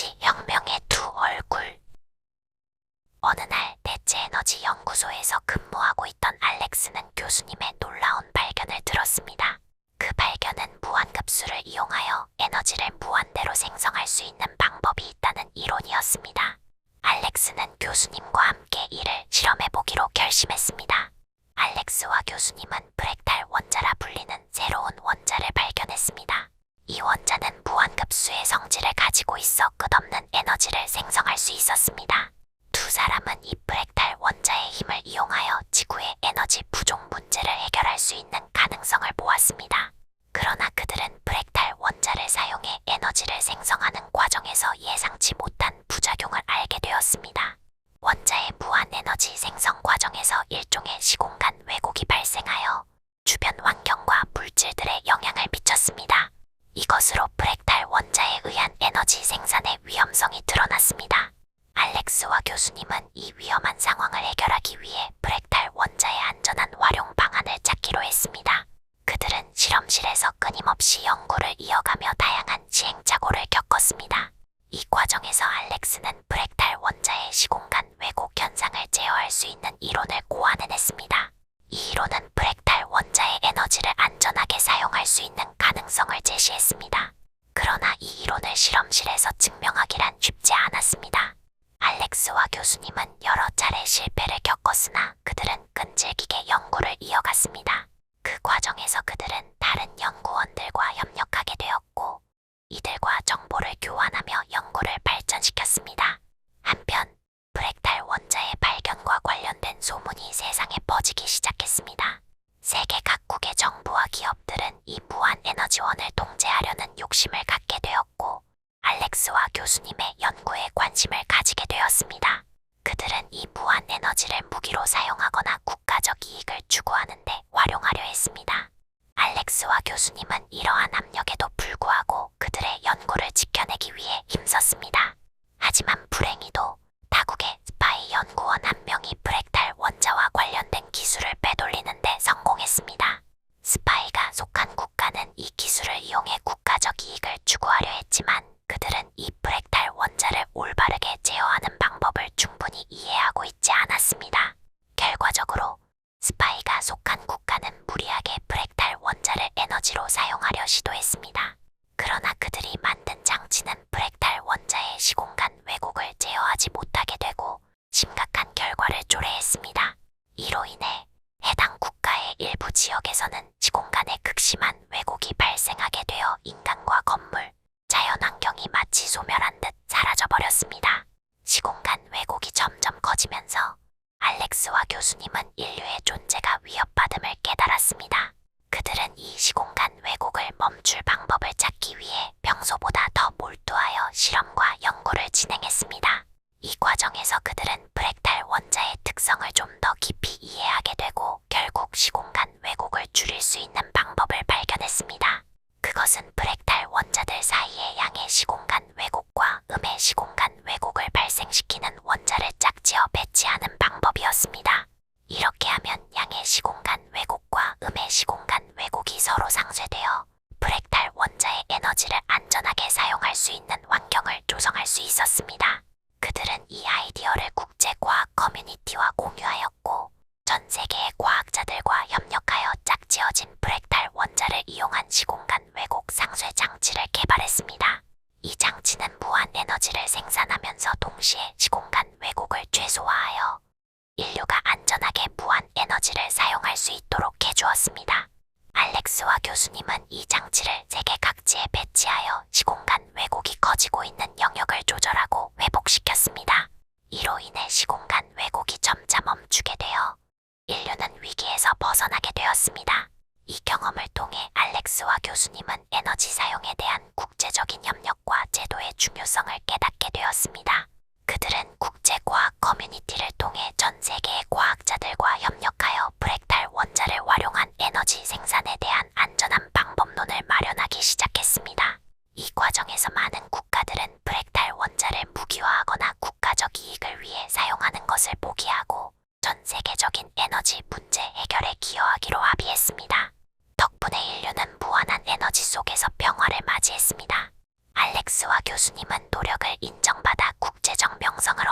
에너지 혁명의 두 얼굴. 어느 날 대체 에너지 연구소에서 근무하고 있던 알렉스는 교수님의 놀라운 발견을 들었습니다. 그 발견은 무한급수를 이용하여 에너지를 무한대로 생성할 수 있는 방법이 있다는 이론이었습니다. 알렉스는 교수님과 함께 이를 실험해 보기로 결심했습니다. 알렉스와 교수님은 브렉탈 원자라 불리는 새로운 원자를 발견했습니다. 이 원자는 무한 급수의 성질을 가지고 있어 끝없는 에너지를 생성할 수 있었습니다. 두 사람은 이 브렉탈 원자의 힘을 이용하여 지구의 에너지 부족 문제를 해결할 수 있는 가능성을 보았습니다. 그러나 그들은 브렉탈 원자를 사용해 에너지를 생성하는 과정에서 예상치 못한 부작용을 알게 되었습니다. 원자의 무한 에너지 생성 과정에서 일종의 시공간 왜곡이 발생하여 주변 환경과 물질들에 영향을 미쳤습니다. 이것으로 브렉탈 원자에 의한 에너지 생산의 위험성이 드러났습니다. 알렉스와 교수님은 이 위험한 상황을 해결하기 위해 브렉탈 원자의 안전한 활용 방안을 찾기로 했습니다. 그들은 실험실에서 끊임없이 연구를 이어가며 다양한 시행착오를 겪었습니다. 이 과정에서 알렉스는 브렉탈 원자의 시공간 왜곡 현상을 제어할 수 있는 이론을 고안해냈습니다. 이 이론은 브렉탈 원자의 에너지를 안전하게 사용할 수 있는 가능성을 제시했습니다. 그러나 이 이론을 실험실에서 증명하기란 쉽지 않았습니다. 알렉스와 교수님은 여러 차례 실패를 겪었으나 그들은 끈질기게 연구를 이어갔습니다. 그 과정에서 그들은 다른 연구원들과 협력하게 되었고, 이들과 정보를 교환하며 연구를 발전시켰습니다. 한편, 브렉탈 원자의 발견과 관련된 소문이 세상에 퍼지기 시작했습니다. 세계 각국의 정부와 기업들은 이 무한 에너지원을 통제하려는 욕심을 갖게 되었고, 알렉스와 교수님의 연구에 관심을 가지게 되었습니다. 그들은 이 무한 에너지를 무기로 사용하거나 국가적 이익을 추구하는데 활용하려 했습니다. 알렉스와 교수님은 이러한 압력에도 불구하고 그들의 연구를 지켜내기 위해 힘썼습니다. 하지만 불행히도 타국의 스파이 연구원 한 명이 브렉탈 원자와 관련된 기술을 빼돌리는데 성공했습니다. 스파이가 속한 국가는 이 기술을 이용해 국가적 이익을 추구하려 했지만 그들은 이 브렉탈 원자를 올바르게 제어하는 방법을 충분히 이해하고 있지 않았습니다. 결과적으로 스파이가 속한 국가는 무리하게 브렉탈 에너지로 사용하려 시도했습니다. 그러나 그들이 만든 장치는 브렉탈 원자의 시공간 왜곡을 제어하지 못하게 되고 심각한 결과를 초래했습니다. 이로 인해 해당 국가의 일부 지역에서는 시공간에 극심한 왜곡이 발생하게 되어 인간과 건물, 자연환경이 마치 소멸한 듯 사라져버렸습니다. 시공간 왜곡이 점점 커지면서 알렉스와 교수님은 인류의 존재가 위협받음을 깨달았습니다. 그들은 이 시공간 멈출 방법을 찾기 위해 평소보다 더 몰두하여 실험과 연구를 진행했습니다. 이 과정에서 그들은 브렉탈 원자의 특성을 좀 더 깊이 이해하게 되고 결국 시공간 왜곡을 줄일 수 있는 방법을 발견했습니다. 그것은 브렉탈 원자들 사이의 양의 시공간 왜곡과 음의 시공간 왜곡을 발생시키는 원자를 짝지어 배치하는 방법이었습니다. 이렇게 하면 양의 시공간 왜곡과 음의 시공간 왜곡이 서로 상쇄되어 브렉탈 원자의 에너지를 안전하게 사용할 수 있는 환경을 조성할 수 있었습니다. 그들은 이 아이디어를 국제 과학 커뮤니티와 공유하였고 전 세계의 과학자들과 협력하여 짝지어진 브렉탈 원자를 이용한 시공간 왜곡 상쇄 장치를 개발했습니다. 이 장치는 무한 에너지를 생산하면서 동시에 시공간 왜곡을 최소화하여 인류가 안전하게 무한 에너지를 사용할 수 있도록 해주었습니다. 알렉스와 교수님은 이 장치를 세계 각지에 배치하여 시공간 왜곡이 커지고 있는 영역을 조절하고 회복시켰습니다. 이로 인해 시공간 왜곡이 점차 멈추게 되어 인류는 위기에서 벗어나게 되었습니다. 이 경험을 통해 알렉스와 교수님은 에너지 사용에 대한 국제적인 협력과 제도의 중요성을 깨닫게 되었습니다. 그들은 국제과학 커뮤니티를 통해 전 세계의 과학자들과 협력하여 브렉탈 원자를 활용한 에너지 생산에 대한 안전한 방법론을 마련하기 시작했습니다. 이 과정에서 많은 국가들은 브렉탈 원자를 무기화하거나 국가적 이익을 위해 사용하는 것을 포기하고 전 세계적인 에너지 문제 해결에 기여하기로 합의했습니다. 덕분에 인류는 무한한 에너지 속에서 평화를 맞이했습니다. 알렉스와 교수 교수님은 노력을 인정받아 국제적 명성을